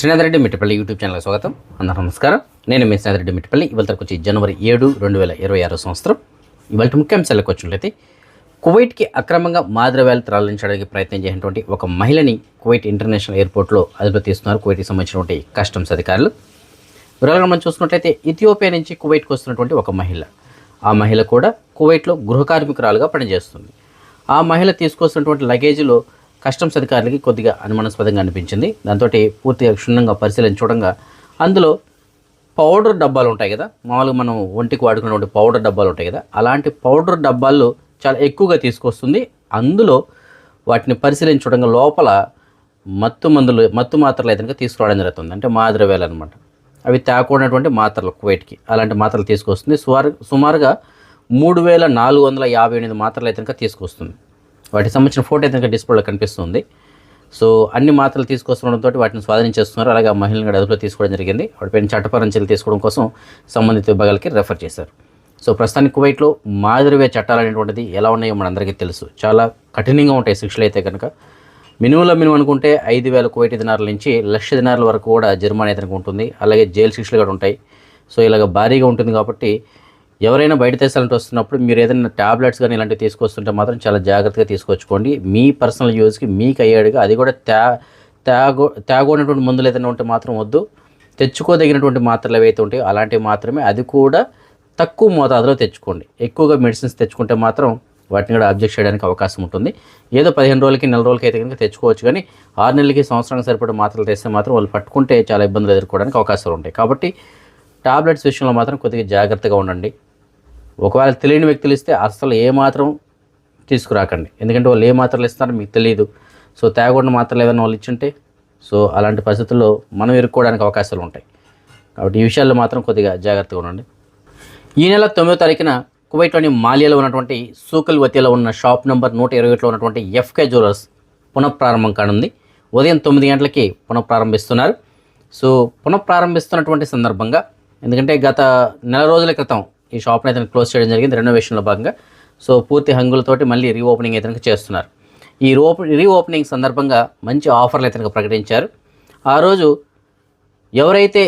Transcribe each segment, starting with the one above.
Srinatha Reddy Mittapalli YouTube ఛానల్కి స్వాగతం. అందరూ నమస్కారం. నేను మీ శ్రీనాథరెడ్డి మిట్టపల్లి. ఇవాళ వచ్చి జనవరి ఏడు రెండు వేల ఇరవై ఆరో సంవత్సరం. ఇవాళ ముఖ్యాంశాలకు వచ్చినట్లయితే కువైట్కి అక్రమంగా మాదిరవేలు తరలించడానికి ప్రయత్నం చేసినటువంటి ఒక మహిళని కువైట్ ఇంటర్నేషనల్ ఎయిర్పోర్ట్లో అదుపు తీస్తున్నారు కువైట్కి సంబంధించినటువంటి కస్టమ్స్ అధికారులు. వివరాలను మనం చూసుకున్నట్లయితే ఇథియోపియా నుంచి కువైట్కి వస్తున్నటువంటి ఒక మహిళ. ఆ మహిళ కూడా కువైట్లో గృహ కార్మికురాలుగా పనిచేస్తుంది. ఆ మహిళ తీసుకొస్తున్నటువంటి లగేజ్లో కస్టమ్స్ అధికారులకి కొద్దిగా అనుమానాస్పదంగా అనిపించింది. దాంతో పూర్తిగా క్షుణ్ణంగా పరిశీలన చూడంగా అందులో పౌడర్ డబ్బాలు ఉంటాయి కదా. మామూలుగా మనం ఒంటికి వాడుకున్నటువంటి పౌడర్ డబ్బాలు ఉంటాయి కదా. అలాంటి పౌడర్ డబ్బాలు చాలా ఎక్కువగా తీసుకొస్తుంది. అందులో వాటిని పరిశీలించడంగా లోపల మత్తు మందులు మత్తు మాత్రలు అయితే తీసుకురావడం జరుగుతుంది. అంటే మాదిరవేలు అనమాట అవి తేకూడనటువంటి మాత్రలు కువైట్కి. అలాంటి మాత్రలు తీసుకొస్తుంది. సుమారు సుమారుగా మూడు వేల నాలుగు వందల యాభై ఎనిమిది మాత్రలు అయితే తీసుకొస్తుంది. వాటికి సంబంధించిన ఫోటో అయితే కనుక డిస్ప్లేలో కనిపిస్తుంది. సో అన్ని మాత్రలు తీసుకొస్తుండడంతో వాటిని స్వాధీనం చేస్తున్నారు అలాగే ఆ మహిళను కూడా అదుపులో తీసుకోవడం జరిగింది. వాటిపైన చట్టపరం చర్యలు తీసుకోవడం కోసం సంబంధిత విభాగాలకి రెఫర్ చేశారు. సో ప్రస్తుతానికి కువైట్లో మాదిరివే చట్టాలు అనేటువంటిది ఎలా ఉన్నాయో మనందరికీ తెలుసు. చాలా కఠినంగా ఉంటాయి శిక్షలు అయితే కనుక. మినిమంలో మినిమం అనుకుంటే ఐదు వేల కువైట్ దినారుల నుంచి లక్ష దినారుల వరకు కూడా జరిమానా అయితే ఉంటుంది. అలాగే జైలు శిక్షలు కూడా ఉంటాయి. సో ఇలాగ భారీగా ఉంటుంది కాబట్టి ఎవరైనా బయట దేశాల నుంచి వస్తున్నప్పుడు మీరు ఏదైనా టాబ్లెట్స్ కానీ ఇలాంటివి తీసుకొస్తుంటే మాత్రం చాలా జాగ్రత్తగా తీసుకొచ్చుకోండి మీ పర్సనల్ యూజ్కి మీకు అయ్యాడుగా అది కూడా త్యా త్యాగో త్యాగోనటువంటి మందులు ఏదైనా ఉంటే మాత్రం వద్దు. తెచ్చుకోదగినటువంటి మాత్రలు ఏవైతే ఉంటాయో అలాంటివి మాత్రమే అది కూడా తక్కువ మోతాదులో తెచ్చుకోండి. ఎక్కువగా మెడిసిన్స్ తెచ్చుకుంటే మాత్రం వాటిని కూడా అబ్జెక్ట్ చేయడానికి అవకాశం ఉంటుంది. ఏదో పదిహేను రోజులకి నెల రోజులకి అయితే కనుక తెచ్చుకోవచ్చు కానీ ఆరు నెలలకి సంవత్సరానికి సరిపడే మాత్రలు తెస్తే మాత్రం వాళ్ళు పట్టుకుంటే చాలా ఇబ్బందులు ఎదుర్కోవడానికి అవకాశాలు ఉంటాయి. కాబట్టి టాబ్లెట్స్ విషయంలో మాత్రం కొద్దిగా జాగ్రత్తగా ఉండండి. ఒకవేళ తెలియని వ్యక్తులు ఇస్తే అసలు ఏమాత్రం తీసుకురాకండి. ఎందుకంటే వాళ్ళు ఏ మాత్రలు ఇస్తారో మీకు తెలియదు సో తేగకుండా మాత్రలు ఏదైనా వాళ్ళు ఇచ్చుంటే సో అలాంటి పరిస్థితుల్లో మనం ఇరుక్కోవడానికి అవకాశాలు ఉంటాయి. కాబట్టి ఈ విషయాల్లో మాత్రం కొద్దిగా జాగ్రత్తగా ఉండండి. ఈ నెల తొమ్మిదో తారీఖున కువైట్లోని మాలియాలో ఉన్నటువంటి సూకల్ వతిలో ఉన్న షాప్ నెంబర్ నూట ఇరవై ఒకటిలో ఉన్నటువంటి ఎఫ్కే జ్యువెలర్స్ పునఃప్రారంభం కానుంది. ఉదయం తొమ్మిది గంటలకి పునఃప్రారంభిస్తున్నారు. సో పునఃప్రారంభిస్తున్నటువంటి సందర్భంగా ఎందుకంటే గత నెల రోజుల క్రితం ఈ షాప్ని అయితే క్లోజ్ చేయడం జరిగింది రెనోవేషన్లో భాగంగా. సో పూర్తి హంగులతోటి మళ్ళీ రీఓపెనింగ్ అయితే చేస్తున్నారు. ఈ రోప్ రీఓపెనింగ్ సందర్భంగా మంచి ఆఫర్లు అయితే ప్రకటించారు. ఆ రోజు ఎవరైతే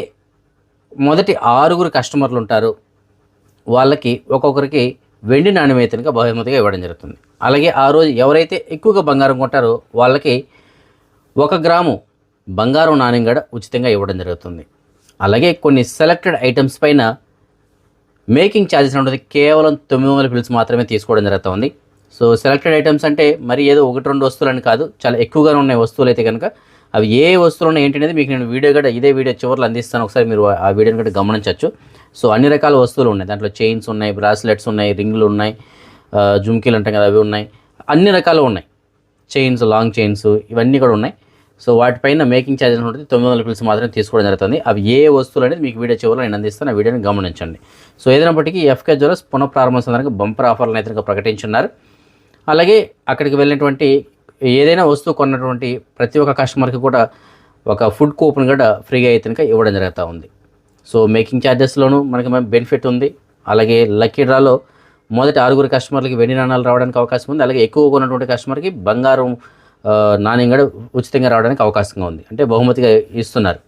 మొదటి ఆరుగురు కస్టమర్లు ఉంటారో వాళ్ళకి ఒక్కొక్కరికి వెండి నాణ్యం అయితే బహుమతిగా ఇవ్వడం జరుగుతుంది. అలాగే ఆ రోజు ఎవరైతే ఎక్కువగా బంగారం కొంటారో వాళ్ళకి ఒక గ్రాము బంగారం నాణ్యం కూడా ఉచితంగా ఇవ్వడం జరుగుతుంది. అలాగే కొన్ని సెలెక్టెడ్ ఐటమ్స్ పైన మేకింగ్ ఛార్జెస్ ఉంటుంది కేవలం తొమ్మిది వందల పిల్స్ మాత్రమే తీసుకోవడం జరుగుతుంది. సో సెలెక్టెడ్ ఐటమ్స్ అంటే మరి ఏదో ఒకటి రెండు వస్తువులని కాదు చాలా ఎక్కువగా ఉన్నాయి వస్తువులు అయితే కనుక. అవి ఏ వస్తువులు ఉన్నాయి ఏంటి అనేది మీకు నేను వీడియో కూడా ఇదే వీడియో చివరిలో అందిస్తాను. ఒకసారి మీరు ఆ వీడియోని కూడా గమనించవచ్చు. సో అన్ని రకాల వస్తువులు ఉన్నాయి. దాంట్లో చైన్స్ ఉన్నాయి బ్రాస్లెట్స్ ఉన్నాయి రింగ్లు ఉన్నాయి జుమ్కీలు అంటాం కదా అవి ఉన్నాయి. అన్ని రకాలు ఉన్నాయి. చైన్స్ లాంగ్ చైన్స్ ఇవన్నీ కూడా ఉన్నాయి. సో వాటిపైన మేకింగ్ ఛార్జెస్ ఉంటుంది తొమ్మిది వందల రూపీస్ మాత్రమే తీసుకోవడం జరుగుతుంది. అవి ఏ వస్తువులు అనేది మీకు వీడియో చివరిలో నేను అందిస్తాను. ఆ వీడియోని గమనించండి. సో ఏదైనప్పటికీ ఎఫ్కే జ్యువెలర్స్ పునఃప్రారంభం సందర్భంగా బంపర్ ఆఫర్లను అయితే ప్రకటించున్నారు. అలాగే అక్కడికి వెళ్ళినటువంటి ఏదైనా వస్తువు కొన్నటువంటి ప్రతి ఒక్క కస్టమర్కి కూడా ఒక ఫుడ్ కూపన్ కూడా ఫ్రీగా అయితే కనుక ఇవ్వడం జరుగుతూ ఉంది. సో మేకింగ్ ఛార్జెస్లోనూ మనకి బెనిఫిట్ ఉంది. అలాగే లక్కీ డ్రాలో మొదటి ఆరుగురు కస్టమర్లకి వెండి నాణాలు రావడానికి అవకాశం ఉంది. అలాగే ఎక్కువ కొన్నటువంటి కస్టమర్కి బంగారం నాణ్యంగా ఉచితంగా రావడానికి అవకాశంగా ఉంది. అంటే బహుమతిగా ఇస్తున్నారు.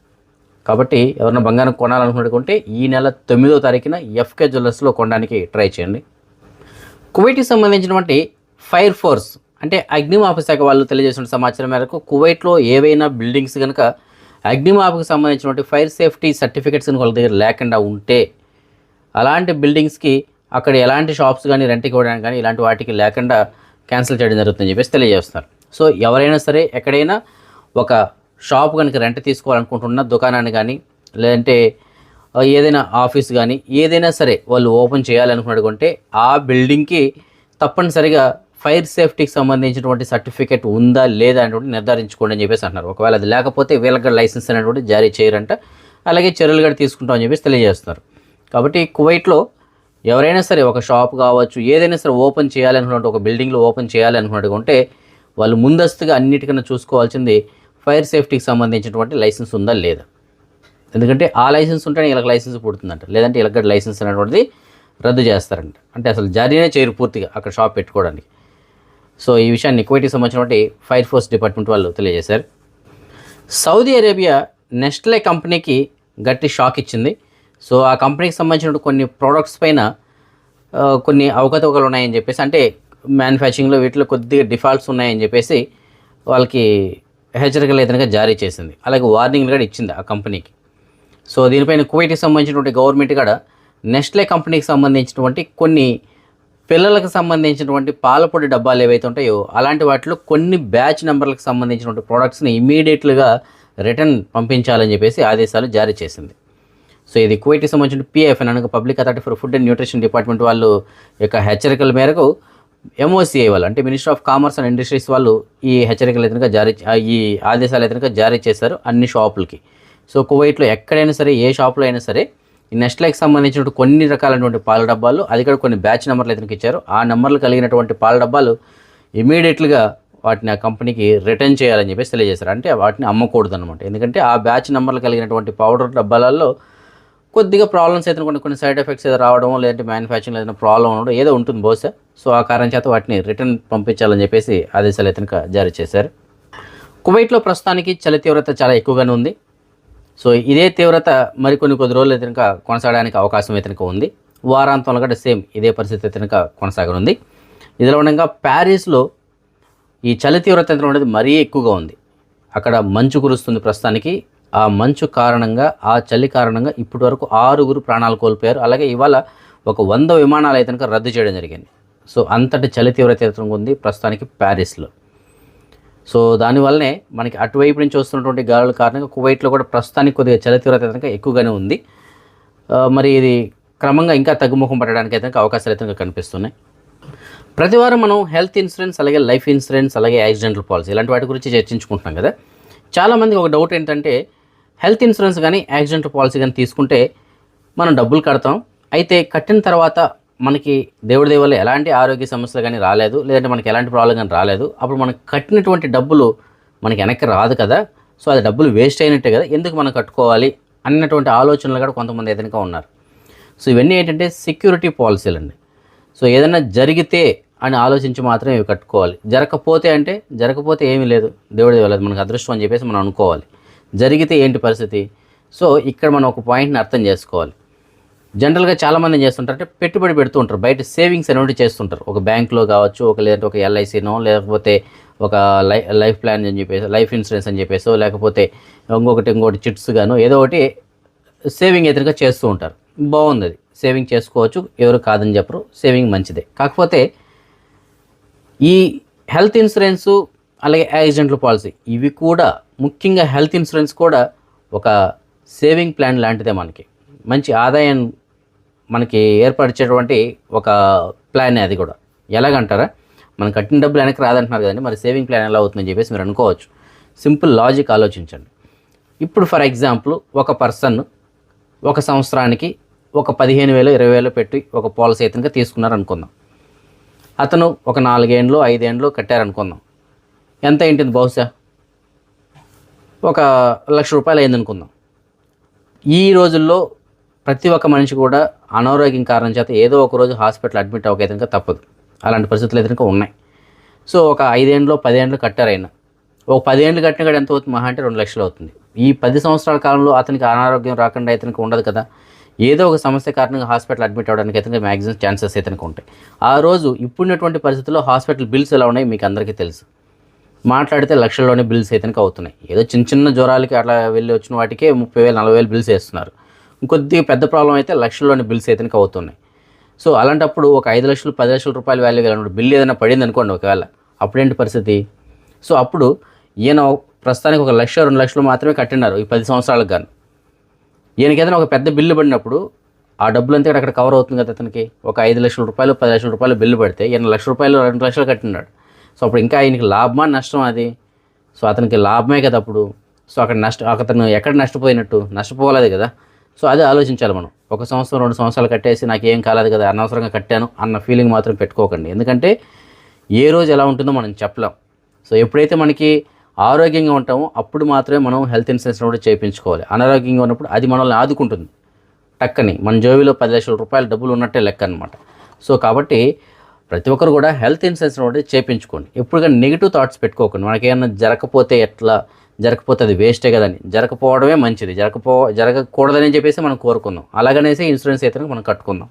కాబట్టి ఎవరైనా బంగారం కొనాలనుకుంటే ఈ నెల తొమ్మిదో తారీఖున ఎఫ్కే జ్యువెలర్స్లో కొనడానికి ట్రై చేయండి. కువైట్కి సంబంధించినటువంటి ఫైర్ ఫోర్స్ అంటే అగ్నిమాపక శాఖ వాళ్ళు తెలియజేసిన సమాచారం మేరకు కువైట్లో ఏవైనా బిల్డింగ్స్ కనుక అగ్నిమాపకు సంబంధించినటువంటి ఫైర్ సేఫ్టీ సర్టిఫికెట్స్ కనుక వాళ్ళ దగ్గర లేకుండా ఉంటే అలాంటి బిల్డింగ్స్కి అక్కడ ఎలాంటి షాప్స్ కానీ రెంట్కి ఇవ్వడానికి కానీ ఇలాంటి వాటికి లేకుండా క్యాన్సిల్ చేయడం జరుగుతుందని చెప్పేసి తెలియజేస్తున్నారు. సో ఎవరైనా సరే ఎక్కడైనా ఒక షాప్ కనుక రెంట్ తీసుకోవాలనుకుంటున్న దుకాణాన్ని కానీ లేదంటే ఏదైనా ఆఫీస్ కానీ ఏదైనా సరే వాళ్ళు ఓపెన్ చేయాలనుకున్నట్టుకుంటే ఆ బిల్డింగ్కి తప్పనిసరిగా ఫైర్ సేఫ్టీకి సంబంధించినటువంటి సర్టిఫికేట్ ఉందా లేదా అనేటువంటి నిర్ధారించుకోండి అని చెప్పేసి అంటున్నారు. ఒకవేళ అది లేకపోతే వీళ్ళకి లైసెన్స్ అనేటువంటి జారీ చేయరంట. అలాగే చర్యలు కూడా తీసుకుంటామని చెప్పేసి తెలియజేస్తున్నారు. కాబట్టి కువైట్లో ఎవరైనా సరే ఒక షాప్ కావచ్చు ఏదైనా సరే ఓపెన్ చేయాలనుకున్నట్టు ఒక బిల్డింగ్లో ఓపెన్ చేయాలనుకున్నట్టుగా ఉంటే వాళ్ళు ముందస్తుగా అన్నిటికన్నా చూసుకోవాల్సింది ఫైర్ సేఫ్టీకి సంబంధించినటువంటి లైసెన్స్ ఉందా లేదా? ఎందుకంటే ఆ లైసెన్స్ ఉంటేనే ఇలాగ లైసెన్స్ పుడుతుందంట. లేదంటే ఇలాగ లైసెన్స్ అనేటువంటిది రద్దు చేస్తారంట. అంటే అసలు జారీనే చేయరు పూర్తిగా అక్కడ షాప్ పెట్టుకోవడానికి. సో ఈ విషయాన్ని కువైట్కి సంబంధించినటువంటి ఫైర్ ఫోర్స్ డిపార్ట్మెంట్ వాళ్ళు తెలియజేశారు. సౌదీ అరేబియా నెస్ట్లే కంపెనీకి గట్టి షాక్ ఇచ్చింది. సో ఆ కంపెనీకి సంబంధించిన కొన్ని ప్రోడక్ట్స్ పైన కొన్ని అవకతవకలు ఉన్నాయని చెప్పేసి అంటే మ్యానుఫ్యాక్చరింగ్లో వీటిలో కొద్దిగా డిఫాల్ట్స్ ఉన్నాయని చెప్పేసి వాళ్ళకి హెచ్చరికలు ఏదైనా జారీ చేసింది. అలాగే వార్నింగ్లు కూడా ఇచ్చింది ఆ కంపెనీకి. సో దీనిపైన కువైట్కి సంబంధించినటువంటి గవర్నమెంట్ కూడా నెస్ట్లే కంపెనీకి సంబంధించినటువంటి కొన్ని పిల్లలకు సంబంధించినటువంటి పాలపొడి డబ్బాలు ఏవైతే ఉంటాయో అలాంటి వాటిలో కొన్ని బ్యాచ్ నెంబర్లకు సంబంధించినటువంటి ప్రోడక్ట్స్ని ఇమీడియట్లుగా రిటర్న్ పంపించాలని చెప్పేసి ఆదేశాలు జారీ చేసింది. సో ఇది కువైట్కి సంబంధించిన పిఎఫ్ అనగా public authority for food and nutrition department వాళ్ళు యొక్క హెచ్చరికల మేరకు ఎంఓసిఐ వాళ్ళు అంటే minister of commerce and industries వాళ్ళు ఈ హెచ్చరికలు అయితే జారీ ఈ ఆదేశాలు అయితే జారీ చేశారు అన్ని షాపులకి. సో కువైట్లో ఎక్కడైనా సరే ఏ షాపులో అయినా సరే ఈ నెస్ట్లైకి సంబంధించిన కొన్ని రకాలైనటువంటి పాల డబ్బాలు అది కూడా కొన్ని బ్యాచ్ నెంబర్లు అయితే ఇచ్చారు. ఆ నెంబర్లు కలిగినటువంటి పాల డబ్బాలు ఇమీడియట్గా వాటిని ఆ కంపెనీకి రిటర్న్ చేయాలని చెప్పేసి తెలియజేశారు. అంటే వాటిని అమ్మకూడదు అనమాట ఎందుకంటే ఆ బ్యాచ్ నెంబర్లు కలిగినటువంటి పౌడర్ డబ్బాలలో కొద్దిగా ప్రాబ్లమ్స్ అయితే కొన్ని కొన్ని సైడ్ ఎఫెక్ట్స్ ఏదో రావడం లేదంటే మ్యానుఫ్యాక్చరింగ్ ఏదైనా ప్రాబ్లం ఉండడం ఏదో ఉంటుంది బహుశా సో ఆ కారణం చేత వాటిని రిటర్న్ పంపించాలని చెప్పేసి ఆదేశాలు అయితే జారీ చేశారు. కువైట్లో ప్రస్తుతానికి చలి తీవ్రత చాలా ఎక్కువగానే ఉంది. సో ఇదే తీవ్రత మరికొన్ని కొద్ది రోజులు అయితే కొనసాగడానికి అవకాశం అయితే ఉంది. వారాంతంలో కూడా సేమ్ ఇదే పరిస్థితి అయితే కొనసాగనుంది. ఇదిలో ఉండగా ప్యారిస్లో ఈ చలి తీవ్రత ఎంత అనేది మరీ ఎక్కువగా ఉంది. అక్కడ మంచు కురుస్తుంది ప్రస్తుతానికి. ఆ మంచు కారణంగా ఆ చలి కారణంగా ఇప్పటి వరకు ఆరుగురు ప్రాణాలు కోల్పోయారు. అలాగే ఇవాళ ఒక వంద విమానాలు అయితే కనుక రద్దు చేయడం జరిగింది. సో అంతటి చలి తీవ్రత ఉంది ప్రస్తుతానికి ప్యారిస్లో. సో దానివల్లనే మనకి అటువైపు నుంచి వస్తున్నటువంటి గాలుల కారణంగా కువైట్లో కూడా ప్రస్తుతానికి కొద్దిగా చలి తీవ్రత కనుక ఎక్కువగానే ఉంది. మరి ఇది క్రమంగా ఇంకా తగ్గుముఖం పట్టడానికి అయితే అవకాశాలు అయితే కనిపిస్తున్నాయి. ప్రతి వారం మనం హెల్త్ ఇన్సూరెన్స్ అలాగే లైఫ్ ఇన్సూరెన్స్ అలాగే యాక్సిడెంటల్ పాలసీ ఇలాంటి వాటి గురించి చర్చించుకుంటున్నాం కదా. చాలామందికి ఒక డౌట్ ఏంటంటే హెల్త్ ఇన్సూరెన్స్ కానీ యాక్సిడెంట్ పాలసీ కానీ తీసుకుంటే మనం డబ్బులు కడతాం. అయితే కట్టిన తర్వాత మనకి దేవుడి దేవుళ్ళు ఎలాంటి ఆరోగ్య సమస్యలు కానీ రాలేదు లేదంటే మనకి ఎలాంటి ప్రాబ్లం కానీ రాలేదు. అప్పుడు మనకు కట్టినటువంటి డబ్బులు మనకి వెనక్కి రాదు కదా. సో అది డబ్బులు వేస్ట్ అయినట్టే కదా. ఎందుకు మనం కట్టుకోవాలి అన్నటువంటి ఆలోచనలు కూడా కొంతమంది ఏదైనా ఉన్నారు. సో ఇవన్నీ ఏంటంటే సెక్యూరిటీ పాలసీలు అండి సో ఏదైనా జరిగితే అని ఆలోచించి మాత్రమే ఇవి కట్టుకోవాలి. జరగకపోతే అంటే జరగకపోతే ఏమీ లేదు. దేవుడి వెళ్ళదు మనకు అదృష్టం అని చెప్పేసి మనం అనుకోవాలి. జరిగితే ఏంటి పరిస్థితి? సో ఇక్కడ మనం ఒక పాయింట్ని అర్థం చేసుకోవాలి. జనరల్గా చాలామంది చేస్తుంటారంటే చేస్తుంటారు అంటే పెట్టుబడి పెడుతూ ఉంటారు. బయట సేవింగ్స్ అనేవి చేస్తుంటారు. ఒక బ్యాంక్లో కావచ్చు ఒక లేదంటే ఒక ఎల్ఐసినో లేకపోతే ఒక లై లైఫ్ ప్లాన్ అని చెప్పేసి లైఫ్ ఇన్సూరెన్స్ అని చెప్పేసో లేకపోతే ఇంకొకటి ఇంకొకటి చిట్స్ గాను ఏదో ఒకటి సేవింగ్ ఎదురుగా చేస్తూ ఉంటారు. బాగుంది అది. సేవింగ్ చేసుకోవచ్చు. ఎవరు కాదని చెప్పరు. సేవింగ్ మంచిదే. కాకపోతే ఈ హెల్త్ ఇన్సూరెన్సు అలాగే యాక్సిడెంట్ల పాలసీ ఇవి కూడా ముఖ్యంగా హెల్త్ ఇన్సూరెన్స్ కూడా ఒక సేవింగ్ ప్లాన్ లాంటిదే మనకి. మంచి ఆదాయం మనకి ఏర్పరిచేటువంటి ఒక ప్లాన్ అది కూడా. ఎలాగంటారా? మనం కట్టిన డబ్బులు వెనక్కి రాదంటున్నారు కదండి మరి సేవింగ్ ప్లాన్ ఎలా అవుతుందని చెప్పేసి మీరు అనుకోవచ్చు. సింపుల్ లాజిక్ ఆలోచించండి. ఇప్పుడు ఫర్ ఎగ్జాంపుల్ ఒక పర్సన్ ఒక సంవత్సరానికి ఒక పదిహేను వేలు ఇరవై వేలు పెట్టి ఒక పాలసీ అయితే తీసుకున్నారు అనుకుందాం. అతను ఒక నాలుగేండ్లు ఐదేండ్లు కట్టారనుకుందాం. ఎంత ఏంటిది బహుశా? ఒక లక్ష రూపాయలు అయింది అనుకుందాం ఈ రోజుల్లో ప్రతి ఒక్క మనిషి కూడా అనారోగ్యం కారణం చేత ఏదో ఒక రోజు హాస్పిటల్ అడ్మిట్ అవ్వక కనుక తప్పదు. అలాంటి పరిస్థితులు అయితే ఉన్నాయి. సో ఒక ఐదేండ్లు పదేండ్లు కట్టారైనా ఒక పదేండ్లు కట్టిన కూడా ఎంత అవుతుంది మహా అంటే రెండు లక్షలు అవుతుంది. ఈ పది సంవత్సరాల కాలంలో అతనికి అనారోగ్యం రాకుండా అయితే ఉండదు కదా. ఏదో ఒక సమస్య కారణంగా హాస్పిటల్ అడ్మిట్ అవ్వడానికి అయితే మ్యాక్సిమం ఛాన్సెస్ అయితే ఉంటాయి. ఆ రోజు ఇప్పుడున్నటువంటి పరిస్థితుల్లో హాస్పిటల్ బిల్స్ ఎలా ఉన్నాయి మీకు అందరికీ తెలుసు. మాట్లాడితే లక్షల్లోనే బిల్స్ అయితే అవుతున్నాయి. ఏదో చిన్న చిన్న జ్వరాలకి అట్లా వెళ్ళి వచ్చిన వాటికే ముప్పై వేలు నలభై వేలు బిల్స్ వేస్తున్నారు. ఇంకొద్దిగా పెద్ద ప్రాబ్లం అయితే లక్షల్లోని బిల్స్ అయితే అవుతున్నాయి. సో అలాంటప్పుడు ఒక ఐదు లక్షలు పది లక్షల రూపాయల వాల్యూ వెళ్ళినప్పుడు బిల్ ఏదైనా పడింది అనుకోండి ఒకవేళ అప్పుడేంటి పరిస్థితి? సో అప్పుడు ఈయన ప్రస్తుతానికి ఒక లక్ష రెండు లక్షలు మాత్రమే కట్టినారు ఈ పది సంవత్సరాలకు గాను. ఈయనకి ఏదైనా ఒక పెద్ద బిల్లు పడినప్పుడు ఆ డబ్బులు అంతా అక్కడ కవర్ అవుతుంది కదా అతనికి? ఒక ఐదు లక్షల రూపాయలు పది లక్షల రూపాయలు బిల్లు పడితే ఈయన లక్ష రూపాయలు రెండు లక్షలు కట్టినాడు. సో అప్పుడు ఇంకా ఆయనకి లాభమా నష్టం అది? సో అతనికి లాభమే కదా అప్పుడు. సో అక్కడ నష్ట అతను ఎక్కడ నష్టపోయినట్టు? నష్టపోలేదు కదా. సో అది ఆలోచించాలి మనం. ఒక సంవత్సరం రెండు సంవత్సరాలు కట్టేసి నాకు ఏం కాలేదు కదా అనవసరంగా కట్టాను అన్న ఫీలింగ్ మాత్రం పెట్టుకోకండి. ఎందుకంటే ఏ రోజు ఎలా ఉంటుందో మనం చెప్పలేం. సో ఎప్పుడైతే మనకి ఆరోగ్యంగా ఉంటామో అప్పుడు మాత్రమే మనం హెల్త్ ఇన్సూరెన్స్ కూడా చేయించుకోవాలి. అనారోగ్యంగా ఉన్నప్పుడు అది మనల్ని ఆదుకుంటుంది. టక్కని. మన జోబీలో పది లక్షల రూపాయల డబ్బులు ఉన్నట్టే లెక్క అనమాట సో కాబట్టి ప్రతి ఒక్కరు కూడా హెల్త్ ఇన్సూరెన్స్ ఒకటి చేయించుకోండి ఎప్పుడు కానీ నెగిటివ్ థాట్స్ పెట్టుకోకండి. మనకి జరగకపోతే ఎట్లా? జరగకపోతే అది వేస్టే కదని జరగకపోవడమే మంచిది. జరగపో జరగకూడదని చెప్పేసి మనం కోరుకుందాం. అలాగనేసి ఇన్సూరెన్స్ అయితే మనం కట్టుకుందాం.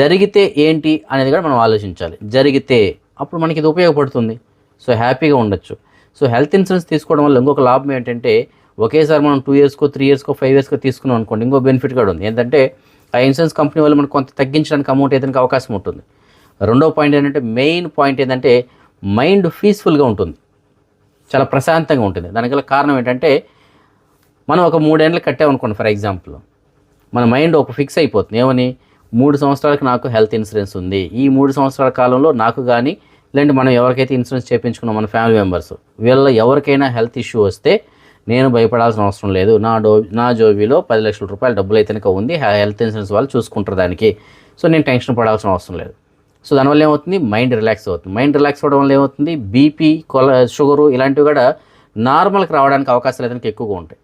జరిగితే ఏంటి అనేది కూడా మనం ఆలోచించాలి. జరిగితే అప్పుడు మనకి ఇది ఉపయోగపడుతుంది. సో హ్యాపీగా ఉండొచ్చు. సో హెల్త్ ఇన్సూరెన్స్ తీసుకోవడం వల్ల ఇంకొక లాభం ఏంటంటే ఒకేసారి మనం టూ ఇయర్స్కో త్రీ ఇయర్స్కో ఫైవ్ ఇయర్స్కో తీసుకున్నాం అనుకోండి ఇంకో బెనిఫిట్ కూడా ఉంది. ఏంటంటే ఆ ఇన్సూరెన్స్ కంపెనీ వల్ల మనకు కొంత తగ్గించడానికి అమౌంట్ ఏదైనా అవకాశం ఉంటుంది. రెండో పాయింట్ ఏంటంటే మెయిన్ పాయింట్ ఏంటంటే మైండ్ పీస్ఫుల్గా ఉంటుంది. చాలా ప్రశాంతంగా ఉంటుంది. దానికి గల కారణం ఏంటంటే మనం ఒక మూడేళ్ళు కట్టామనుకోండి ఫర్ ఎగ్జాంపుల్. మన మైండ్ ఒక ఫిక్స్ అయిపోతుంది. ఏమని? మూడు సంవత్సరాలకు నాకు హెల్త్ ఇన్సూరెన్స్ ఉంది. ఈ మూడు సంవత్సరాల కాలంలో నాకు కానీ లేదంటే మనం ఎవరికైతే ఇన్సూరెన్స్ చేయించుకున్నాం మన ఫ్యామిలీ మెంబర్స్ వీళ్ళ ఎవరికైనా హెల్త్ ఇష్యూ వస్తే నేను భయపడాల్సిన అవసరం లేదు. నా డో నా జోబీలో పది లక్షల రూపాయల డబ్బులు అయితే ఉంది. హెల్త్ ఇన్సూరెన్స్ వాళ్ళు చూసుకుంటారు దానికి. సో నేను టెన్షన్ పడాల్సిన అవసరం లేదు. సో దానివల్ల ఏమవుతుంది? మైండ్ రిలాక్స్ అవుతుంది. మైండ్ రిలాక్స్ అవ్వడం వల్ల ఏమవుతుంది? బీపీ కొల షుగరు ఇలాంటివి కూడా నార్మల్కి రావడానికి అవకాశాలు అయితే ఎక్కువగా ఉంటాయి.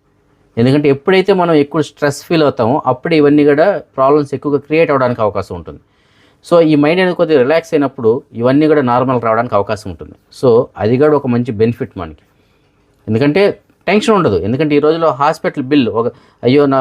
ఎందుకంటే ఎప్పుడైతే మనం ఎక్కువ స్ట్రెస్ ఫీల్ అవుతామో అప్పుడు ఇవన్నీ కూడా ప్రాబ్లమ్స్ ఎక్కువగా క్రియేట్ అవ్వడానికి అవకాశం ఉంటుంది. సో ఈ మైండ్ అనేది కొద్దిగా రిలాక్స్ అయినప్పుడు ఇవన్నీ కూడా నార్మల్ రావడానికి అవకాశం ఉంటుంది. సో అది కూడా ఒక మంచి బెనిఫిట్ మనకి. ఎందుకంటే టెన్షన్ ఉండదు. ఎందుకంటే ఈ రోజులో హాస్పిటల్ బిల్ ఒక అయ్యో నా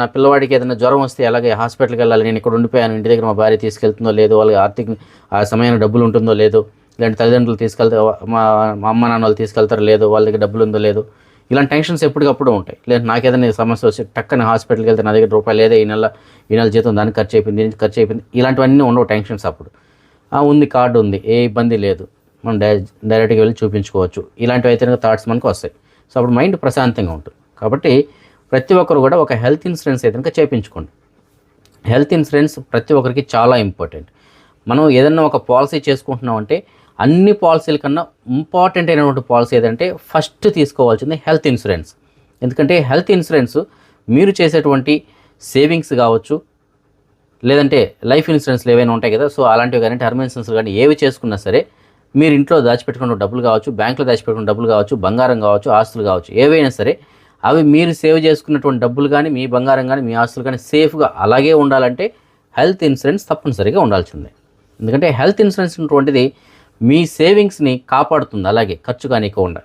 నా పిల్లవాడికి ఏదైనా జ్వరం వస్తే అలాగే హాస్పిటల్కి వెళ్ళాలి నేను ఇక్కడ ఉండిపోయాను ఇంటి దగ్గర మా భార్య తీసుకెళ్తుందో లేదో వాళ్ళకి ఆర్థిక ఆ సమయానికి డబ్బులు ఉంటుందో లేదో ఇలాంటి తల్లిదండ్రులు తీసుకెళ్తే మా మా అమ్మ నాన్న వాళ్ళు తీసుకెళ్తారో లేదో వాళ్ళ దగ్గర డబ్బులు ఉందో లేదో ఇలాంటి టెన్షన్స్ ఎప్పటికప్పుడు ఉంటాయి. లేదు నాకేదైనా సమస్య వచ్చి టక్కన హాస్పిటల్కి వెళ్తే నా దగ్గర రూపాయలు లేదా ఈ నెల ఈ నెల జీతం దానికి ఖర్చు అయిపోయింది దీనికి ఖర్చు అయిపోయింది ఇలాంటివన్నీ ఉండవు టెన్షన్స్ అప్పుడు. ఉంది కార్డు ఉంది ఏ ఇబ్బంది లేదు. మనం డై డైరెక్ట్గా వెళ్ళి చూపించుకోవచ్చు. ఇలాంటివి అయితే థాట్స్ మనకు వస్తాయి. సో అప్పుడు మైండ్ ప్రశాంతంగా ఉంటుంది. కాబట్టి ప్రతి ఒక్కరు కూడా ఒక హెల్త్ ఇన్సూరెన్స్ అయితే కనుక చేయించుకోండి హెల్త్ ఇన్సూరెన్స్ ప్రతి ఒక్కరికి చాలా ఇంపార్టెంట్. మనం ఏదన్నా ఒక పాలసీ చేసుకుంటున్నాం అంటే అన్ని పాలసీల కన్నా ఇంపార్టెంట్ అయినటువంటి పాలసీ ఏదంటే ఫస్ట్ తీసుకోవాల్సింది హెల్త్ ఇన్సూరెన్స్. ఎందుకంటే హెల్త్ ఇన్సూరెన్స్ మీరు చేసేటువంటి సేవింగ్స్ కావచ్చు లేదంటే లైఫ్ ఇన్సూరెన్స్లు ఏవైనా ఉంటాయి కదా సో అలాంటివి కానీ టర్మ్ ఇన్సూరెన్స్ కానీ ఏవి చేసుకున్నా సరే మీరు ఇంట్లో దాచిపెట్టుకున్న డబ్బులు కావచ్చు బ్యాంకులో దాచిపెట్టుకున్న డబ్బులు కావచ్చు బంగారం కావచ్చు ఆస్తులు కావచ్చు ఏవైనా సరే అవి మీరు సేవ్ చేసుకున్నటువంటి డబ్బులు కానీ మీ బంగారం కానీ మీ ఆస్తులు కానీ సేఫ్గా అలాగే ఉండాలంటే హెల్త్ ఇన్సూరెన్స్ తప్పనిసరిగా ఉండాల్సిందే. ఎందుకంటే హెల్త్ ఇన్సూరెన్స్ ఉన్నటువంటిది మీ సేవింగ్స్ని కాపాడుతుంది అలాగే ఖర్చు కానివ్వకుండా.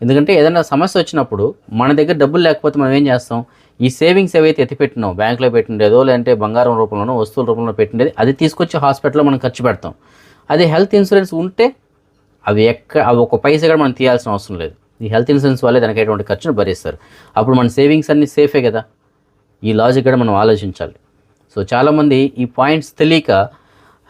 ఎందుకంటే ఏదైనా సమస్య వచ్చినప్పుడు మన దగ్గర డబ్బులు లేకపోతే మనం ఏం చేస్తాం? ఈ సేవింగ్స్ ఏవైతే ఎత్తిపెట్టినో బ్యాంక్లో పెట్టిండేదో లేదంటే బంగారం రూపంలోనో వస్తువుల రూపంలో పెట్టిండేది అది తీసుకొచ్చి హాస్పిటల్లో మనం ఖర్చు పెడతాం. అదే హెల్త్ ఇన్సూరెన్స్ ఉంటే అవి ఎక్క అవి ఒక పైసా కూడా మనం తీయాల్సిన అవసరం లేదు. ఈ హెల్త్ ఇన్సూరెన్స్ వల్లే దానికి ఎటువంటి ఖర్చును భరిస్తారు. అప్పుడు మన సేవింగ్స్ అన్నీ సేఫే కదా? ఈ లాజిక్ కూడా మనం ఆలోచించాలి. సో చాలామంది ఈ పాయింట్స్ తెలియక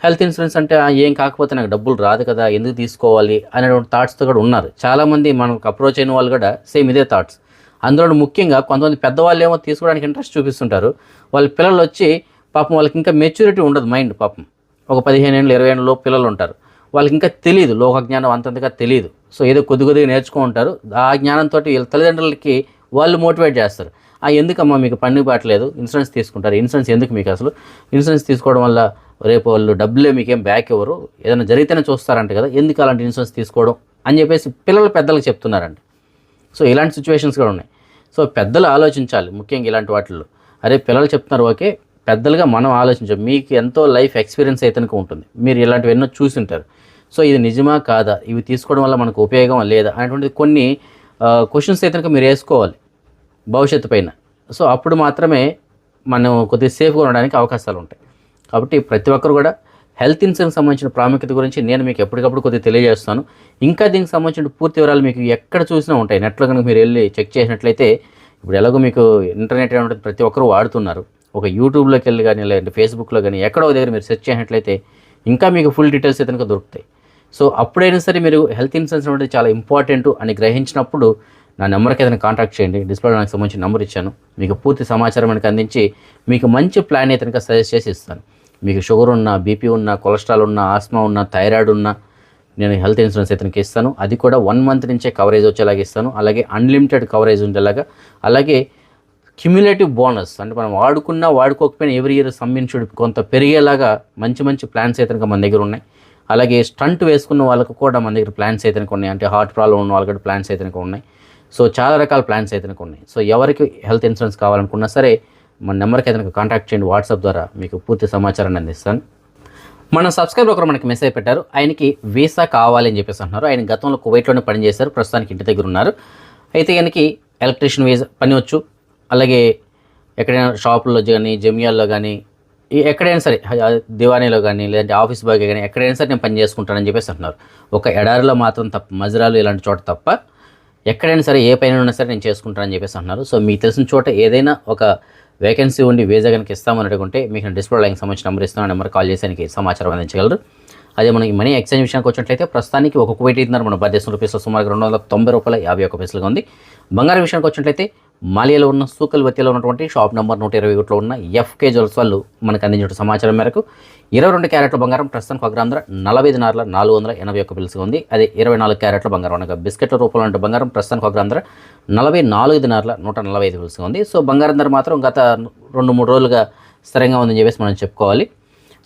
హెల్త్ ఇన్సూరెన్స్ అంటే ఏం కాకపోతే నాకు డబ్బులు రాదు కదా ఎందుకు తీసుకోవాలి? అనేటువంటి థాట్స్తో కూడా ఉన్నారు. చాలామంది మనకు అప్రోచ్ అయిన వాళ్ళు కూడా సేమ్ ఇదే థాట్స్ అందులో ముఖ్యంగా కొంతమంది పెద్దవాళ్ళు ఏమో తీసుకోవడానికి ఇంట్రెస్ట్ చూపిస్తుంటారు. వాళ్ళ పిల్లలు వచ్చి పాపం వాళ్ళకి ఇంకా మెచ్యూరిటీ ఉండదు మైండ్ పాపం. ఒక పదిహేను ఏళ్ళు ఇరవై ఏళ్ళలో పిల్లలు ఉంటారు. వాళ్ళకి ఇంకా తెలియదు లోక జ్ఞానం అంతంతగా తెలియదు సో ఏదో కొద్ది కొద్దిగా నేర్చుకో ఉంటారు. ఆ జ్ఞానంతో వీళ్ళ తల్లిదండ్రులకి వాళ్ళు మోటివేట్ చేస్తారు. ఆ ఎందుకమ్మా మీకు పండుగ పాటలేదు ఇన్సూరెన్స్ తీసుకుంటారు. ఇన్సూరెన్స్ ఎందుకు మీకు అసలు? ఇన్సూరెన్స్ తీసుకోవడం వల్ల రేపు వాళ్ళు డబ్బులే మీకేం బ్యాక్ ఇవ్వరు. ఏదైనా జరిగితేనే చూస్తారంట కదా. ఎందుకు అలాంటి ఇన్సూరెన్స్ తీసుకోవడం? అని చెప్పేసి పిల్లలు పెద్దలకు చెప్తున్నారంట. సో ఇలాంటి సిచ్యువేషన్స్ కూడా ఉన్నాయి. సో పెద్దలు ఆలోచించాలి ముఖ్యంగా ఇలాంటి వాటిల్లో. అరే పిల్లలు చెప్తున్నారు ఓకే. పెద్దలుగా మనం ఆలోచించాం. మీకు ఎంతో లైఫ్ ఎక్స్పీరియన్స్ అయితే ఉంటుంది. మీరు ఇలాంటివన్నో ఎన్నో చూసింటారు సో ఇది నిజమా కాదా? ఇవి తీసుకోవడం వల్ల మనకు ఉపయోగం లేదా? అనేటువంటిది కొన్ని క్వశ్చన్స్ అయితే కనుక మీరు వేసుకోవాలి భవిష్యత్తు పైన. సో అప్పుడు మాత్రమే మనం కొద్దిగా సేఫ్గా ఉండడానికి అవకాశాలు ఉంటాయి. కాబట్టి ప్రతి ఒక్కరు కూడా హెల్త్ ఇన్సూరెన్స్ సంబంధించిన ప్రాముఖ్యత గురించి నేను మీకు ఎప్పటికప్పుడు కొద్దిగా తెలియజేస్తాను. ఇంకా దీనికి సంబంధించిన పూర్తి వివరాలు మీకు ఎక్కడ చూసినా ఉంటాయి. నెట్లో కనుక మీరు వెళ్ళి చెక్ చేసినట్లయితే ఇప్పుడు ఎలాగో మీకు ఇంటర్నెట్ అనేది ప్రతి ఒక్కరు వాడుతున్నారు. ఒక యూట్యూబ్లోకి వెళ్ళి కానీ లేదంటే ఫేస్బుక్లో కానీ ఎక్కడో దగ్గర మీరు సెర్చ్ చేసినట్లయితే ఇంకా మీకు ఫుల్ డీటెయిల్స్ అయితే కనుక దొరుకుతాయి. సో అప్పుడైనా సరే మీరు హెల్త్ ఇన్సూరెన్స్ అనేది చాలా ఇంపార్టెంట్ అని గ్రహించినప్పుడు నా నెంబర్కి ఏదైనా కాంటాక్ట్ చేయండి. డిస్ప్లే నాకు సంబంధించిన నెంబర్ ఇచ్చాను. మీకు పూర్తి సమాచారం మనకు అందించి మీకు మంచి ప్లాన్ అయితే కనుక సజెస్ట్ చేసి ఇస్తాను. మీకు షుగర్ ఉన్నా బీపీ ఉన్నా కొలెస్ట్రాల్ ఉన్నా ఆస్మా ఉన్నా థైరాయిడ్ ఉన్నా నేను హెల్త్ ఇన్సూరెన్స్ అయితే ఇస్తాను. అది కూడా వన్ మంత్ నుంచే కవరేజ్ వచ్చేలాగా ఇస్తాను. అలాగే అన్లిమిటెడ్ కవరేజ్ ఉండేలాగా. అలాగే క్యుములేటివ్ బోనస్ అంటే మనం వాడుకున్నా వాడుకోకపోయినా ఎవ్రీ ఇయర్ సమ్మిన్షుడ్ కొంత పెరిగేలాగా మంచి మంచి ప్లాన్స్ అయితే మన దగ్గర ఉన్నాయి. అలాగే స్టంట్ వేసుకున్న వాళ్ళకు కూడా మన దగ్గర ప్లాన్స్ అయితే ఉన్నాయి. అంటే హార్ట్ ప్రాబ్లం ఉన్న వాళ్ళకి ప్లాన్స్ అయితే ఉన్నాయి. సో చాలా రకాల ప్లాన్స్ అయితే ఉన్నాయి. సో ఎవరికి హెల్త్ ఇన్సూరెన్స్ కావాలనుకున్నా సరే మన నెంబర్కి అయితే కాంటాక్ట్ చేయండి. వాట్సాప్ ద్వారా మీకు పూర్తి సమాచారాన్ని అందిస్తాను. మన సబ్స్క్రైబర్ ఒకరు మనకి మెసేజ్ పెట్టారు. ఆయనకి వీసా కావాలని చెప్పేసి అంటున్నారు. ఆయన గతంలో కువైట్లోనే పనిచేశారు. ప్రస్తుతానికి ఇంటి దగ్గర ఉన్నారు. అయితే ఆయనకి ఎలక్ట్రీషియన్ వీసా పని వచ్చు. అలాగే ఎక్కడైనా షాపుల్లో కానీ జమియాల్లో కానీ ఎక్కడైనా సరే దివానీలో కానీ లేదంటే ఆఫీస్ బాయ్ కానీ ఎక్కడైనా సరే నేను పని చేసుకుంటానని చెప్పేసి అంటున్నారు. ఒక ఎడారిలో మాత్రం తప్ప మజరాలు ఇలాంటి చోట తప్ప ఎక్కడైనా సరే ఏ పైన ఉన్నా సరే నేను చేసుకుంటానని చెప్పేసి అంటున్నారు. సో మీకు తెలిసిన చోట ఏదైనా ఒక వేకెన్సీ ఉండి వీజా కనుక ఇస్తామని అడుగుంటే మీకు నేను డిస్ప్లే లైన్కి సంబంధించిన నెంబర్ ఇస్తాను నెంబర్ కాల్ చేసేకి సమాచారం అందించగలరు. అదే మనం ఈ మనీ ఎక్స్చేంజ్ విషయానికి వచ్చినట్లయితే ప్రస్తుతానికి ఒక కోటి ఇద్దరు మన భారతదేశం రూపీస్లో సుమారు రెండు వందల తొంభై రూపాయల యాభై ఒక్క పైసలుగా ఉంది. బంగారం విషయానికి వచ్చినట్లయితే మాలియాలో ఉన్న సూకల్ వత్తిలో ఉన్నటువంటి షాప్ నెంబర్ నూట ఇరవై ఒకటిలో ఉన్న ఎఫ్కే జ్యువెల్స్ వాళ్ళు మనకు అందించిన సమాచారం మేరకు ఇరవై రెండు క్యారెట్ల బంగారం ప్రస్తుతానికి ఒక గ్రామ ధర నలభై ఐదు నాలుగు నాలుగు వందల ఎనభై ఒక్క పిలుసుగా ఉంది. అదే ఇరవై నాలుగు క్యారెట్ల బంగారం అనగా బిస్కెట్ల రూపంలో ఉన్న బంగారం ప్రస్తుతానికి ఒక గ్రామ ధర నలభై నాలుగు దినారుల నూట నలభై ఐదు పిలుసుగా ఉంది. సో బంగారం ధర మాత్రం గత రెండు మూడు రోజులుగా స్థిరంగా ఉందని చెప్పేసి మనం చెప్పుకోవాలి.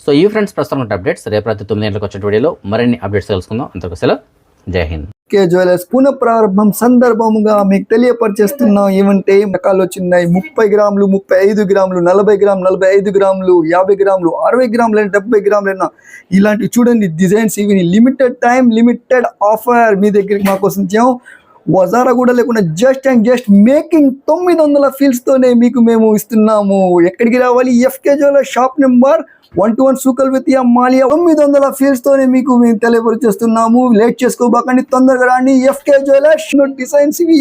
సో ఈ ఫ్రెండ్స్ ప్రస్తుతం ఉన్న అప్డేట్స్ రేపు రాత్రి తొమ్మిది గంటలకు వచ్చిన వీడియోలో మరిన్ని అప్డేట్స్ తెలుసుకుందాం. అంతకు సెలవు. జై హింద్. కే జ్యువెలర్స్ పునః ప్రారంభం సందర్భముగా మీకు తెలియపరిచేస్తున్నాం ఏమంటే రకాలు వచ్చినాయి ముప్పై గ్రాములు ముప్పై ఐదు గ్రాములు నలభై గ్రాములు నలభై ఐదు గ్రాములు యాభై గ్రాములు అరవై గ్రాములు డెబ్బై గ్రాములైనా ఇలాంటివి చూడండి డిజైన్స్ ఇవి. లిమిటెడ్ టైం లిమిటెడ్ ఆఫర్ మీ దగ్గరికి మాకోసం కోసం వజారా కూడా లేకుండా జస్ట్ అండ్ జస్ట్ మేకింగ్ తొమ్మిది వందల ఫీల్స్తోనే మీకు మేము ఇస్తున్నాము. ఎక్కడికి రావాలి? FK jeweller shop number one two one సూకల్ with మాలియా. తొమ్మిది వందల ఫీల్స్ తోనే మీకు మేము తెలియపరిచేస్తున్నాము. లేట్ చేసుకోబాకండి తొందరగా రాండి. ఎఫ్కే జ్యువెలర్స్ డిజైన్స్ ఇవి.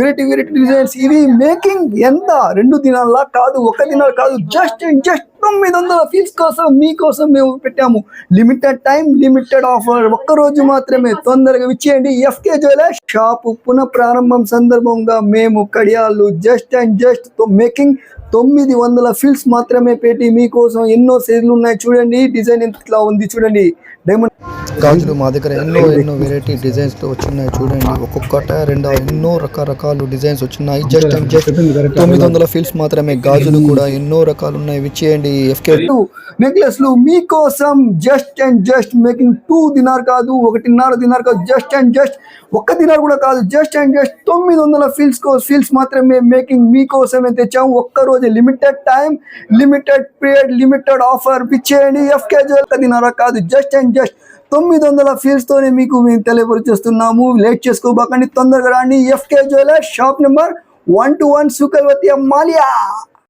వెరైటీ వెరైటీ డిజైన్స్ ఇవి. మేకింగ్ ఎంత? రెండు దినాల కాదు ఒక దినాలు కాదు. జస్ట్ అండ్ జస్ట్ తొమ్మిది వందల ఫీల్స్ కోసం మీకోసం మేము పెట్టాము. లిమిటెడ్ టైం లిమిటెడ్ ఆఫర్ ఒక్క రోజు మాత్రమే తొందరగా ఇచ్చేయండి ఎఫ్కే జ్యువెలర్స్ షాపు పునః ప్రారంభం సందర్భంగా మేము కడియాలు జస్ట్ అండ్ జస్ట్ మేకింగ్ తొమ్మిది వందల ఫీల్స్ మాత్రమే పెట్టి మీకోసం ఎన్నో సైజులు ఉన్నాయి చూడండి. డిజైన్ ఇట్లా ఉంది చూడండి. డైమండ్ గాజులు మా దగ్గర ఎన్నో ఎన్నో వెరైటీ డిజైన్స్ వచ్చినాయి చూడండి. ఒక్కొక్కట రెండు ఎన్నో రకరకాలు డిజైన్స్ వచ్చినాయి. జస్ట్ అండ్ జస్ట్ తొమ్మిది వందల ఫీల్స్ మాత్రమే గాజులు కూడా ఎన్నో రకాలు ఉన్నాయి విచ్చేయండి ఎఫ్కే నెక్లెస్లు మీకోసం just and just making two dinar కాదు ఒకటిన్నర దినార్ కాదు జస్ట్ అండ్ జస్ట్ ఒక్క దినార్ కూడా కాదు జస్ట్ అండ్ జస్ట్ తొమ్మిది వందల ఫీల్స్ కో ఫీల్స్ మాత్రమే మేకింగ్ మీకోసమే తెచ్చాము. ఒక్క రోజు limited time limited period limited offer పిచ్చేయండి FK ఒక్క దినారా కాదు జస్ట్ అండ్ జస్ట్ తొమ్మిది వందల ఫీల్స్తోనే మీకు మేము తెలియపరిచేస్తున్నాము. లేట్ చేసుకోబాకండి తొందరగా రాండి. FK jeweller shop number one two one సుకల్వతి Malia